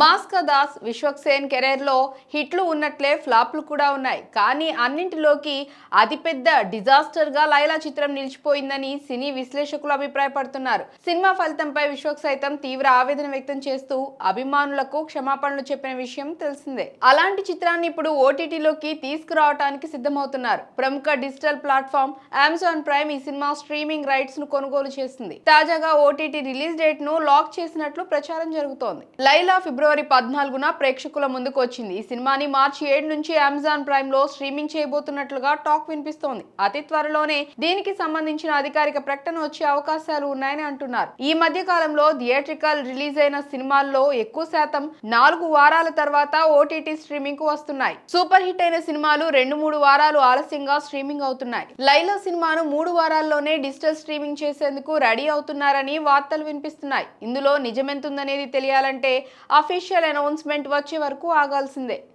మాస్కా దాస్ విశ్వక్సేన్ కెరీర్లో హిట్లు ఉన్నట్లే ఫ్లాప్లు కూడా ఉన్నాయి. కానీ అన్నింటిలోకి అతిపెద్ద డిజాస్టర్గా లైలా చిత్రం నిలిచిపోయిందని సినీ విశ్లేషకులు అభిప్రాయపడుతున్నారు. సినిమా ఫలితంపై విశ్వక్ సైతం తీవ్ర ఆవేదన వ్యక్తం చేస్తూ అభిమానులకు క్షమాపణలు చెప్పిన విషయం తెలిసిందే. అలాంటి చిత్రాన్ని ఇప్పుడు ఓటీటీలోకి తీసుకురావడానికి సిద్ధమవుతున్నారు. ప్రముఖ డిజిటల్ ప్లాట్ఫామ్ అమెజాన్ ప్రైమ్ ఈ సినిమా స్ట్రీమింగ్ రైట్స్ను కొనుగోలు చేసింది. తాజాగా ఓటీటీ రిలీజ్ డేట్ను లాక్ చేసినట్లు ప్రచారం జరుగుతోంది. లైలా ఫిబ్రవరి పద్నాలుగున ప్రేక్షకుల ముందుకు వచ్చింది. ఈ సినిమాని మార్చి ఏడు నుంచి అమెజాన్ ప్రైమ్లో స్ట్రీమింగ్ చేయబోతున్నట్లుగా టాక్ వినిపిస్తోంది. అతి త్వరలోనే దీనికి సంబంధించిన అధికారిక ప్రకటన వచ్చే అవకాశాలు ఉన్నాయని అంటున్నారు. ఈ మధ్య కాలంలో థియేట్రికల్ రిలీజ్ అయిన సినిమాల్లో ఎక్కువ శాతం నాలుగు వారాల తర్వాత ఓటీటీ స్ట్రీమింగ్కు వస్తున్నాయి. సూపర్ హిట్ అయిన సినిమాలు రెండు మూడు వారాలు ఆలస్యంగా స్ట్రీమింగ్ అవుతున్నాయి. లైలా సినిమాను మూడు వారాల్లోనే డిజిటల్ స్ట్రీమింగ్ చేసేందుకు రెడీ అవుతున్నారని వార్తలు వినిపిస్తున్నాయి. ఇందులో నిజమెంతుందనేది తెలియాలంటే అఫీషియల్ అనౌన్స్మెంట్ వచ్చే వరకు ఆగాల్సిందే.